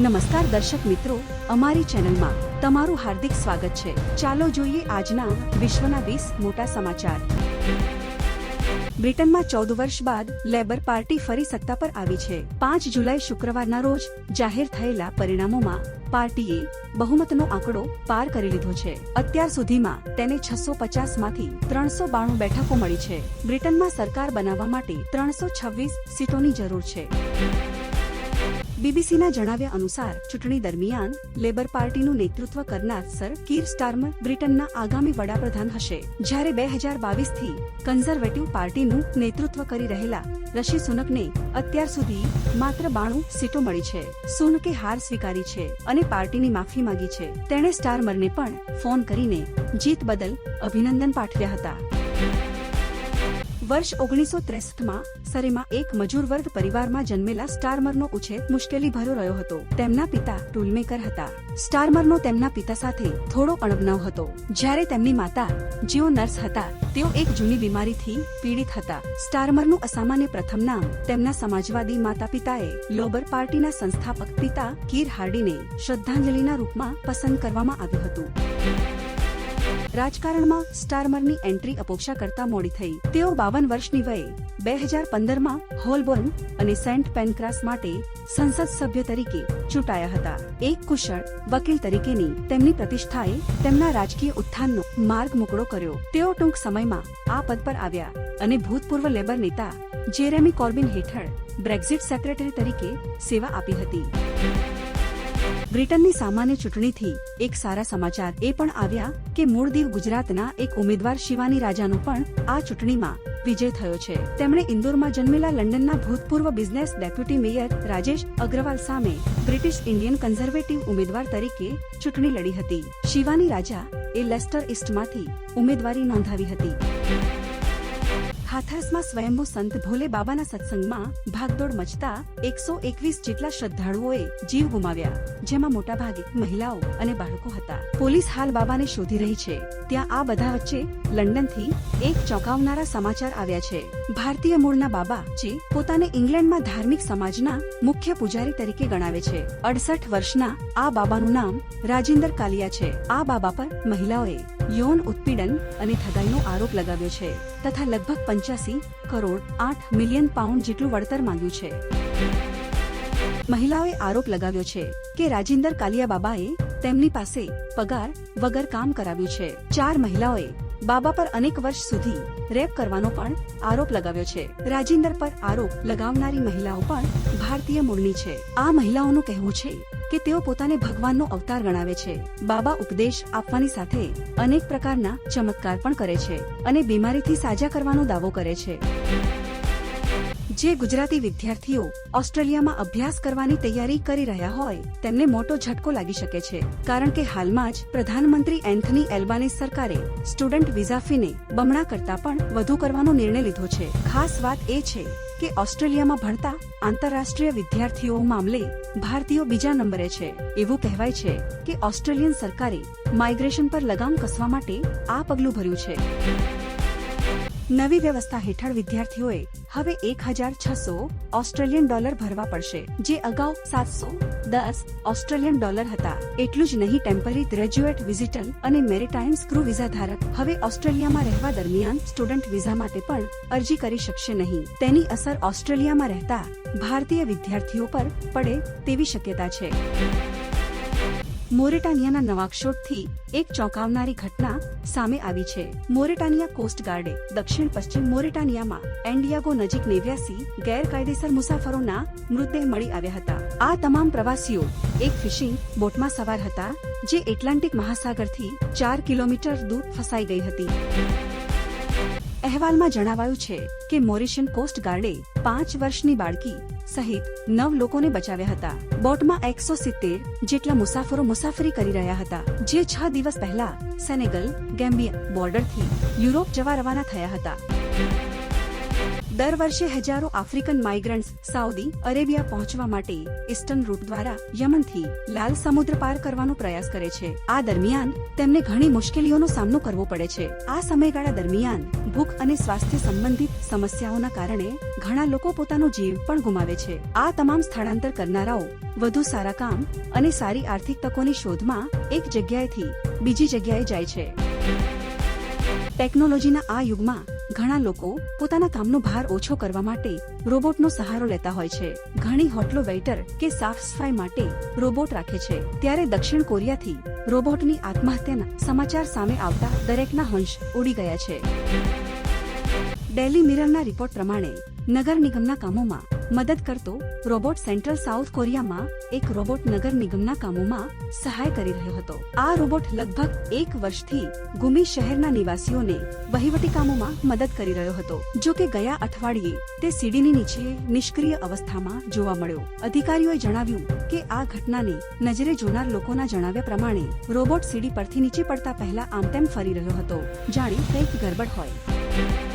નમસ્કાર દર્શક મિત્રો, અમારી ચેનલમાં તમારું હાર્દિક સ્વાગત છે. ચાલો જોઈએ આજના વિશ્વના વીસ મોટા સમાચાર. બ્રિટનમાં ચૌદ વર્ષ બાદ લેબર પાર્ટી ફરી સત્તા પર આવી છે. પાંચ જુલાઈ શુક્રવારના રોજ જાહેર થયેલા પરિણામોમાં પાર્ટીએ બહુમતનો આંકડો પાર કરી લીધો છે. અત્યાર સુધીમાં તેને છસો પચાસમાંથી ત્રણસો બાણું બેઠકો મળી છે. બ્રિટનમાં સરકાર બનાવવા માટે ત્રણસો છવ્વીસ સીટોની જરૂર છે. બીબીસીના જણાવ્યા અનુસાર, ચૂંટણી દરમિયાન લેબર પાર્ટીનું નેતૃત્વ કરનાર સર કીર સ્ટાર્મર બ્રિટનના આગામી વડાપ્રધાન હશે. જ્યારે બે હજાર બાવીસથી કન્ઝર્વેટિવ પાર્ટીનું નેતૃત્વ કરી રહેલા રશિ સુનકને અત્યાર સુધી માત્ર બાણું સીટો મળી છે. સુનકે હાર સ્વીકારી છે અને પાર્ટીની માફી માંગી છે. તેણે સ્ટારમરને પણ ફોન કરીને જીત બદલ અભિનંદન પાઠવ્યા હતા. વર્ષ ઓગણીસો ત્રેસઠમાં સરેમાં એક મજૂર વર્ગ પરિવારમાં જન્મેલા સ્ટારમરનો ઉછેર મુશ્કેલી ભર્યો રહ્યો હતો. તેમના પિતા ટૂલમેકર હતા. સ્ટારમરનો તેમના પિતા સાથે થોડો અણબનાવ હતો. જ્યારે તેમની માતા જેઓ નર્સ હતા, તેઓ એક જૂની બીમારીથી પીડિત હતા. સ્ટારમરનું અસામાન્ય પ્રથમ નામ તેમના સમાજવાદી માતા પિતાએ લોબર પાર્ટીના સંસ્થાપક પિતા કીર હાર્ડીને શ્રદ્ધાંજલિના રૂપમાં પસંદ કરવામાં આવ્યું હતું. રાજકારણમાં સ્ટારમરની એન્ટ્રી અપેક્ષા કરતા મોડી થઈ. તેઓ બાવન વર્ષની વયે બે હજાર પંદરમાં હોલબોર્ન અને સેન્ટ પેનક્રાસ માટે સંસદ સભ્ય તરીકે ચૂંટાયા હતા. એક કુશળ વકીલ તરીકેની તેમની પ્રતિષ્ઠાએ તેમના રાજકીય ઉત્થાનનો માર્ગ મોકળો કર્યો. તેઓ ટૂંક સમયમાં આ પદ પર આવ્યા અને ભૂતપૂર્વ લેબર નેતા જેરેમી કોર્બિન હેઠળ બ્રેક્ઝિટ સેક્રેટરી તરીકે સેવા આપી હતી. બ્રિટનની સામાન્ય ચૂંટણીથી એક સારા સમાચાર એ પણ આવ્યા કે મૂળ દીવ ગુજરાતના એક ઉમેદવાર શિવાની રાજાનો પણ આ ચૂંટણીમાં વિજય થયો છે. તેમણે ઇન્દોરમાં જન્મેલા લંડનના ભૂતપૂર્વ business deputy mayor Rajesh Agarwal સામે બ્રિટિશ ઇન્ડિયન કન્ઝર્વેટિવ ઉમેદવાર તરીકે ચૂંટણી લડી હતી. શિવાની રાજા એ લેસ્ટર ઇસ્ટમાંથી ઉમેદવારી નોંધાવી હતી. હાથરસમાં સ્વયંભૂ સંત ભોલે બાબાના સત્સંગમાં ભાગદોડ મચતા એકસો એકવીસ જેટલા શ્રદ્ધાળુઓએ જીવ ગુમાવ્યા, જેમાં મોટાભાગે મહિલાઓ અને બાળકો હતા. પોલીસ હાલ બાબાને શોધી રહી છે. ત્યાં આ બધા વચ્ચે લંડનથી એક ચોંકાવનારા સમાચાર આવ્યા છે. ભારતીય મૂળના બાબા જે પોતાને ઇંગ્લેન્ડમાં ધાર્મિક સમાજના મુખ્ય પૂજારી તરીકે ગણાવે છે. અડસઠ વર્ષના આ બાબાનું નામ રાજેન્દ્ર કાલિયા છે. આ બાબા પર મહિલાઓએ યૌન ઉત્પીડન અને ઠગાઈનો આરોપ લગાવ્યો છે તથા લગભગ પંચ્યાસી કરોડ આઠ મિલિયન પાઉન્ડ જેટલું વળતર માંગ્યું છે. મહિલાઓએ આરોપ લગાવ્યો છે કે રાજિંદર કાલિયા બાબાએ તેમની પાસે પગાર વગર કામ કરાવ્યું છે. ચાર મહિલાઓએ બાબા પર અનેક વર્ષ સુધી રેપ કરવાનો પણ આરોપ લગાવ્યો છે. રાજિંદર પર આરોપ લગાવનારી મહિલાઓ પણ ભારતીય મૂળની છે. આ મહિલાઓનું કહેવું છે કે તેઓ પોતાને ભગવાનનો અવતાર ગણાવે છે. બાબા ઉપદેશ આપવાની સાથે અનેક પ્રકારના ચમત્કાર પણ કરે છે અને બીમારીથી સાજા કરવાનો દાવો કરે છે. જે ગુજરાતી વિદ્યાર્થીઓ ઓસ્ટ્રેલિયામાં અભ્યાસ કરવાની તૈયારી કરી રહ્યા હોય, તેમને મોટો ઝટકો લાગી શકે છે. કારણ કે હાલમાં જ પ્રધાનમંત્રી એન્થની એલ્બાનીસ સરકારે સ્ટુડન્ટ વિઝા ફીને બમણા કરતા પણ વધુ કરવાનો નિર્ણય લીધો છે. ખાસ વાત એ છે કે ઓસ્ટ્રેલિયામાં ભણતા આંતરરાષ્ટ્રીય વિદ્યાર્થીઓ મામલે ભારતીયો બીજા નંબરે છે. એવું કહેવાય છે કે ઓસ્ટ્રેલિયન સરકારે માઇગ્રેશન પર લગામ કસવા માટે આ પગલું ભર્યું છે. નવી વ્યવસ્થા હેઠળ વિદ્યાર્થીઓએ હવે એક હજાર છસો ઓસ્ટ્રેલિયન ડોલર ભરવા પડશે. જે અગાઉ સાતસો દસ ઓસ્ટ્રેલિયન ડોલર હતા. એટલું જ નહીં, ટેમ્પરરી ગ્રેજ્યુએટ વિઝિટલ અને મેરીટાઇમ સ્ક્રુ વિઝા ધારક હવે ઓસ્ટ્રેલિયામાં રહેવા દરમિયાન સ્ટુડન્ટ વિઝા માટે પણ અરજી કરી શકશે નહીં. તેની અસર ઓસ્ટ્રેલિયામાં રહેતા ભારતીય વિદ્યાર્થીઓ પર પડે તેવી શક્યતા છે. મોરેટાનિયાના નવાક્ષોટથી એક ચોંકાવનારી ઘટના સામે આવી છે. મોરેટાનિયા કોસ્ટ ગાર્ડે દક્ષિણ પશ્ચિમ મોરેટાનિયામાં એન્ડિયાગો નજીક નેવ્યાસી ગેરકાયદેસર મુસાફરોના મૃતદેહ મળી આવ્યા હતા. આ તમામ પ્રવાસીઓ એક ફિશિંગ બોટમાં સવાર હતા, જે એટલાન્ટિક મહાસાગરથી ચાર કિલોમીટર દૂર ફસાઈ ગઈ હતી. અહેવાલમાં જણાવાયું છે કે મોરિશિયન કોસ્ટ ગાર્ડે પાંચ વર્ષની બાળકી સહિત નવ લોકોને બચાવ્યા હતા. બોટમાં એકસો સિત્તેર જેટલા મુસાફરો મુસાફરી કરી રહ્યા હતા, જે છ દિવસ પહેલા સેનેગલ, ગેમ્બિયા બોર્ડરથી યુરોપ જવા રવાના થયા હતા. દર વર્ષે હજારો આફ્રિકન માઇગ્રન્ટ્સ સાઉદી અરેબિયા પહોંચવા માટે ઇસ્ટર્ન રૂટ દ્વારા યમનથી લાલ સમુદ્ર પાર કરવાનો પ્રયાસ કરે છે. આ દરમિયાન તેમને ઘણી મુશ્કેલીઓનો સામનો કરવો પડે છે. આ સમયગાળા દરમિયાન ભૂખ અને સ્વાસ્થ્ય સંબંધિત સમસ્યાઓના કારણે ઘણા લોકો પોતાનો જીવ પણ ગુમાવે છે. આ તમામ સ્થળાંતર કરનારાઓ વધુ સારા કામ અને સારી આર્થિક તકોની શોધમાં એક જગ્યાએથી બીજી જગ્યાએ જાય છે. ટેકનોલોજીના આ યુગમાં ઘણા લોકો પોતાના કામનો ભાર ઓછો કરવા માટે રોબોટનો સહારો લેતા હોય છે. ઘણી હોટલો વેઇટર કે સાફ સફાઈ માટે રોબોટ રાખે છે. ત્યારે દક્ષિણ કોરિયાથી રોબોટની આત્મહત્યાના સમાચાર સામે આવતા દરેકના હંશ ઉડી ગયા છે. ડેલી મિરરના રિપોર્ટ પ્રમાણે નગર નિગમના કામોમાં મદદ કરતો રોબોટ સેન્ટ્રલ સાઉથ કોરિયામાં એક રોબોટ નગર નિગમના કામોમાં સહાય કરી રહ્યો હતો. આ રોબોટ લગભગ એક વર્ષથી ગુમી શહેરના નિવાસીઓને વહીવટી કામોમાં મદદ કરી રહ્યો હતો. જો કે ગયા અઠવાડિયે તે સીડીની નીચે નિષ્ક્રિય અવસ્થામાં જોવા મળ્યો. અધિકારીઓએ જણાવ્યું કે આ ઘટનાને નજરે જોનાર લોકોના જણાવ્યા પ્રમાણે રોબોટ સીડી પરથી નીચે પડતા પહેલા આમતેમ ફરી રહ્યો હતો. જાણે કંઈક ગરબડ હોય.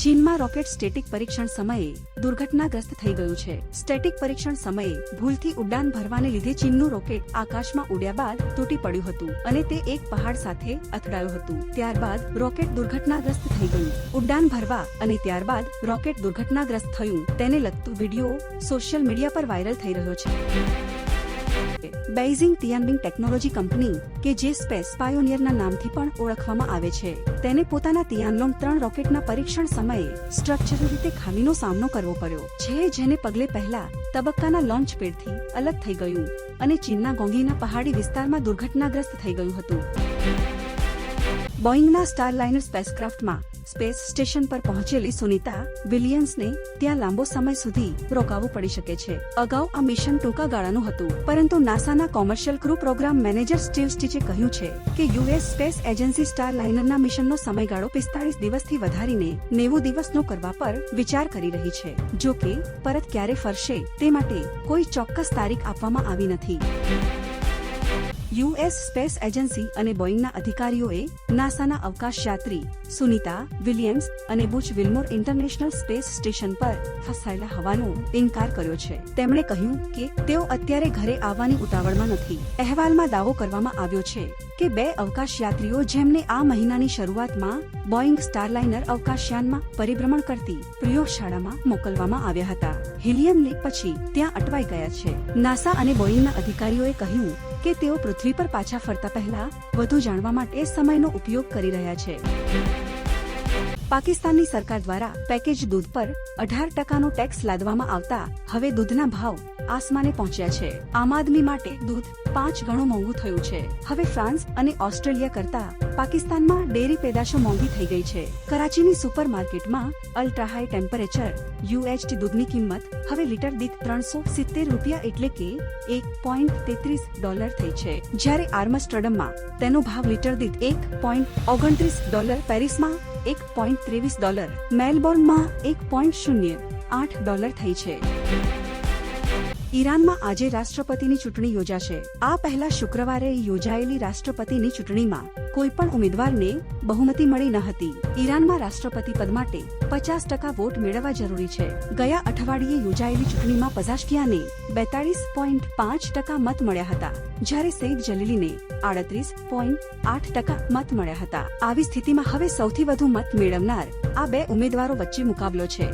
ચીનમાં રોકેટ સ્ટેટિક પરીક્ષણ સમયે દુર્ઘટનાગ્રસ્ત થઈ ગયું છે. સ્ટેટિક પરીક્ષણ સમયે ભૂલથી ઉડાન ભરવાને લીધે ચીનનું રોકેટ આકાશમાં ઉડ્યા બાદ તૂટી પડ્યું હતું અને તે એક પહાડ સાથે અથડાયું હતું. ત્યારબાદ રોકેટ દુર્ઘટનાગ્રસ્ત થઈ ગયું. ઉડાન ભરવા અને ત્યારબાદ રોકેટ દુર્ઘટનાગ્રસ્ત થયું. તેને લગતું વીડિયો સોશિયલ મીડિયા પર વાયરલ થઈ રહ્યો છે. બેઇઝિંગ તિયાનબિંગ ટેકનોલોજી કંપની કે જે સ્પેસ પાયોનિયરના નામથી પણ ઓળખવામાં આવે છે, તેને પોતાના તિયાનલોંગ ત્રણ રોકેટના પરીક્ષણ સમયે સ્ટ્રક્ચરલ રીતે ખામીનો સામનો કરવો પડ્યો છે જેને પગલે પહેલા તબક્કાના લોન્ચ પેડથી અલગ થઈ ગયું અને ચીનના ગોંગીના પહાડી વિસ્તારમાં દુર્ઘટનાગ્રસ્ત થઈ ગયું હતું. બોઈંગના સ્ટારલાઇનર સ્પેસક્રાફ્ટમાં સ્પેસ સ્ટેશન પર પહોંચેલી સુનિતા વિલિયમ્સને ત્યાં લાંબો સમય સુધી રોકાવું પડી શકે છે. અગાઉ આ મિશન ટૂંકા ગાળાનું હતું, પરંતુ નાસાના commercial crew program manager Steve સ્ટીચે કહ્યું છે કે યુએસ સ્પેસ એજન્સી સ્ટાર લાઇનરના મિશનનો સમયગાળો પિસ્તાળીસ દિવસથી વધારીને નેવું દિવસનો કરવા પર વિચાર કરી રહી છે. જો કે, પરત ક્યારે ફરશે તે માટે કોઈ ચોક્કસ તારીખ આપવામાં આવી નથી. યુએસ સ્પેસ એજન્સી અને બોઇંગના અધિકારીઓએ નાસાના અવકાશયાત્રી સુનિતા વિલિયમ્સ અને Butch Wilmore International Space Station પર ફસાયેલા હોવાનો ઇનકાર કર્યો છે. તેમણે કહ્યું કે તેઓ અત્યારે ઘરે આવવાની ઉતાવળમાં નથી. અહેવાલમાં દાવો કરવામાં આવ્યો છે કે બે અવકાશયાત્રીઓ જેમને આ મહિનાની શરૂઆતમાં બોઇંગ સ્ટારલાઇનર અવકાશયાનમાં પરિભ્રમણ કરતી પ્રયોગશાળામાં મોકલવામાં આવ્યા હતા. હિલિયમ લીક પછી ત્યાં અટવાઈ ગયા છે. નાસા અને બોઇંગના અધિકારીઓએ કહ્યું કે તેઓ પૃથ્વી પર પાછા ફરતા પહેલા વધુ જાણવા માટે સમયનો ઉપયોગ કરી રહ્યા છે. પાકિસ્તાનની સરકાર દ્વારા પેકેજ દૂધ પર અઢાર ટકાનો ટેક્સ લાદવામાં આવતા હવે દૂધના ભાવ આસમાને પહોંચ્યા છે. આમ આદમી માટે દૂધ પાંચ ગણું મોંઘું થયું છે. હવે ફ્રાન્સ અને ઓસ્ટ્રેલિયા કરતા પાકિસ્તાનમાં ડેરી પેદાશો મોંઘી થઈ ગઈ છે. કરાચીની સુપર માર્કેટમાં અલ્ટ્રા હાઈ ટેમ્પરેચર યુએચટી દૂધની કિંમત હવે લીટર દીઠ ત્રણસો સિત્તેર રૂપિયા એટલે કે એક પોઈન્ટ તેત્રીસ ડોલર થઈ છે. જ્યારે આર્મસ્ટર્ડમમાં તેનો ભાવ લીટર દીઠ એક પોઈન્ટ ઓગણત્રીસ ડોલર પેરિસમાં એક પોઈન્ટ ત્રેવીસ ડોલર. મેલબોર્નમાં એક પોઈન્ટ શૂન્ય આઠ ડોલર થઈ છે. ઈરાનમાં આજે રાષ્ટ્રપતિની ચૂંટણી યોજાશે. આ પહેલા શુક્રવારે યોજાયેલી રાષ્ટ્રપતિની ચૂંટણીમાં કોઈ પણ ઉમેદવારને બહુમતી મળી ન હતી. ઈરાનમાં રાષ્ટ્રપતિ પદ માટે પચાસ ટકા વોટ મેળવવા જરૂરી છે. ગયા અઠવાડિયે યોજાયેલી ચૂંટણીમાં પઝાશકિયાને બેતાળીસ પોઈન્ટ પાંચ ટકા મત મળ્યા હતા, જ્યારે સૈદ જલીલીને આડત્રીસ પોઈન્ટ આઠ ટકા મત મળ્યા હતા. આવી સ્થિતિમાં હવે સૌથી વધુ મત મેળવનાર આ બે ઉમેદવારો વચ્ચે મુકાબલો છે.